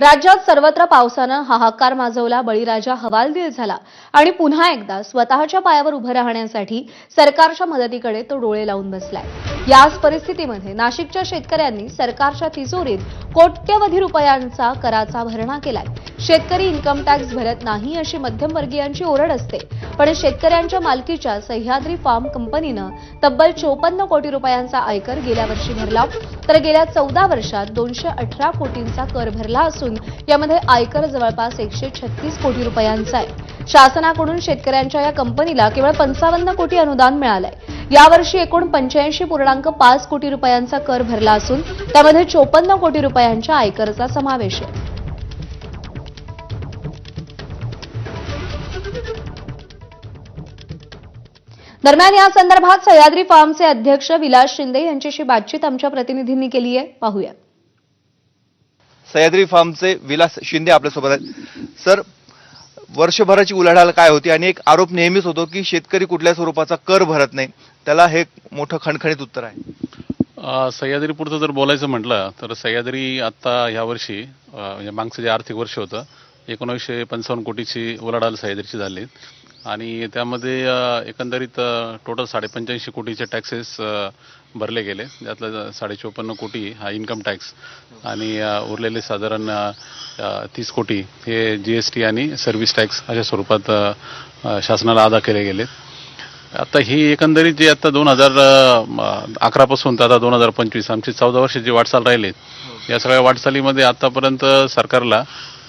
राज्यात सर्वत्र पावसानं हाहाकार माजवला बळीराजा हवालदिल झाला आणि पुन्हा एकदा स्वतःच्या पायावर उभं राहण्यासाठी सरकारच्या मदतीकडे तो डोळे लावून बसलाय. याच परिस्थितीमध्ये नाशिकच्या शेतकऱ्यांनी सरकारच्या तिजोरीत कोट्यवधी रुपयांचा कराचा भरणा केलाय. शेतकरी इन्कम टॅक्स भरत नाही अशी मध्यमवर्गीयांची ओरड असते. पण शेतकऱ्यांच्या मालकीच्या सह्याद्री फार्म कंपनीनं तब्बल चोपन्न कोटी रुपयांचा आयकर गेल्या वर्षी भरला. तर गेल्या चौदा वर्षात दोनशे अठरा कोटींचा कर भरला असून यामध्ये आयकर जवळपास एकशे छत्तीस कोटी रुपयांचा आहे. शासनाकडून शेतकऱ्यांच्या या कंपनीला केवळ पंचावन्न कोटी अनुदान मिळालंय. यावर्षी एकूण पंच्याऐंशी पूर्णांक पाच कोटी रुपयांचा कर भरला असून त्यामध्ये चोपन्न कोटी रुपयांच्या आयकरचा समावेश आहे. दरम्यान या संदर्भात सह्याद्री फार्मचे अध्यक्ष विलास शिंदे यांच्याशी बातचीत आमच्या प्रतिनिधींनी केली आहे पाहूया. सह्याद्री फार्मचे विलास शिंदे आपल्यासोबत आहेत. सर वर्षभराची उलाढाल काय होती? आणि एक आरोप नेहमीच होतो की शेतकरी कुठल्या स्वरूपाचा कर भरत नाही. त्याला हे मोठं खणखणीत उत्तर आहे. अ, सह्याद्रीपुरतं जर बोलायचं म्हटलं तर सह्याद्री आत्ता ह्यावर्षी म्हणजे मागचं जे आर्थिक वर्ष होतं एकोणीसशे पंचावन्न कोटीची उलाढाल सह्याद्रीची झाली. आणि त्यामध्ये एकंदरीत टोटल साडेपंच्याऐंशी कोटीचे टॅक्सेस भरले गेले. त्यातलं साडे चोपन्न कोटी हा इन्कम टॅक्स आणि उरलेले साधारण तीस कोटी हे जी एस टी आणि सर्व्हिस टॅक्स अशा स्वरूपात शासनाला अदा केले गेले. आता ही एकंदरीत जी आता दोन हजार अकरापासून तर आता दोन हजार पंचवीस आमची चौदा वर्षाची वाटचाल राहिली या सगळ्या वाटचालीमध्ये आतापर्यंत सरकारला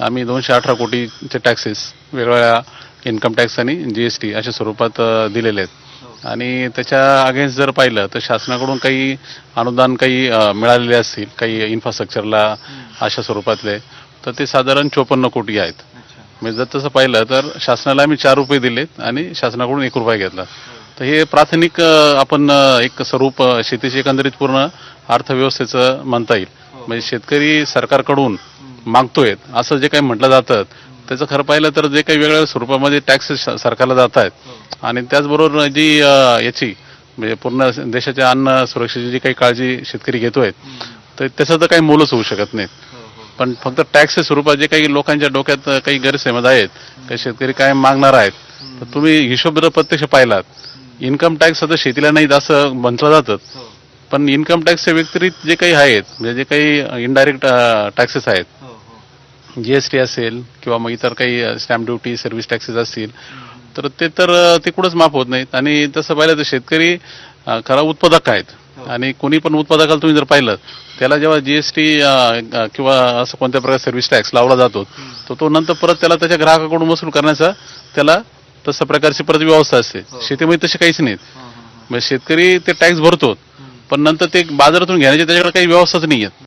आम्ही दोनशे अठरा कोटीचे टॅक्सेस वेगवेगळ्या इन्कम टॅक्स आणि जीएसटी अशा स्वरूपात दिलेले आहेत. आणि त्याच्या अगेन्स्ट जर पाहिलं तर शासनाकडून काही अनुदान काही मिळालेले असतील काही इन्फ्रास्ट्रक्चरला अशा स्वरूपातले तर ते साधारण चोपन्न कोटी आहेत. म्हणजे जर तसं पाहिलं तर शासनाला आम्ही चार रुपये दिलेत आणि शासनाकडून एक रुपया घेतला. तर हे प्राथमिक आपण एक स्वरूप शेतीची एकंदरीत पूर्ण अर्थव्यवस्थेचं म्हणता येईल. म्हणजे शेतकरी सरकारकडून मागतोय असं जे काही म्हटलं जातं त्याचं खरं पाहिलं तर जे काही वेगवेगळ्या स्वरूपामध्ये टॅक्सेस सरकारला जात आहेत आणि त्याचबरोबर जी याची म्हणजे पूर्ण देशाच्या अन्न सुरक्षेची जी काही काळजी शेतकरी घेतोय तर त्याचं तर काही मोलच होऊ शकत नाही पण फक्त टॅक्सच्या स्वरूपात जे काही लोकांच्या डोक्यात काही गैरसमज आहेत काही शेतकरी काय मागणार आहेत तर तुम्ही हिशोब जर प्रत्यक्ष पाहिलात. इन्कम टॅक्स आता शेतीला नाही असं म्हटलं जातं. पण इन्कम टॅक्सच्या व्यतिरिक्त जे काही आहेत म्हणजे जे काही इनडायरेक्ट टॅक्सेस आहेत जीएसटी असेल किंवा मग इतर काही स्टॅम्प ड्युटी सर्व्हिस टॅक्सेस असतील तर ते तर ते कुठंच माफ होत नाहीत. आणि तसं पाहिलं तर शेतकरी खरा उत्पादक आहेत. आणि कोणी पण उत्पादकाला तुम्ही जर पाहिलं त्याला जेव्हा जीएसटी किंवा असं कोणत्या प्रकारे सर्व्हिस टॅक्स लावला जातो तर तो नंतर परत त्याला त्याच्या ग्राहकाकडून वसूल करण्याचा त्याला तसं प्रकारची परत व्यवस्था असते. शेतीमध्ये तसे काहीच नाहीत. म्हणजे शेतकरी ते टॅक्स भरतो पण नंतर ते बाजारातून घेण्याची त्याच्याकडे काही व्यवस्थाच नाही आहेत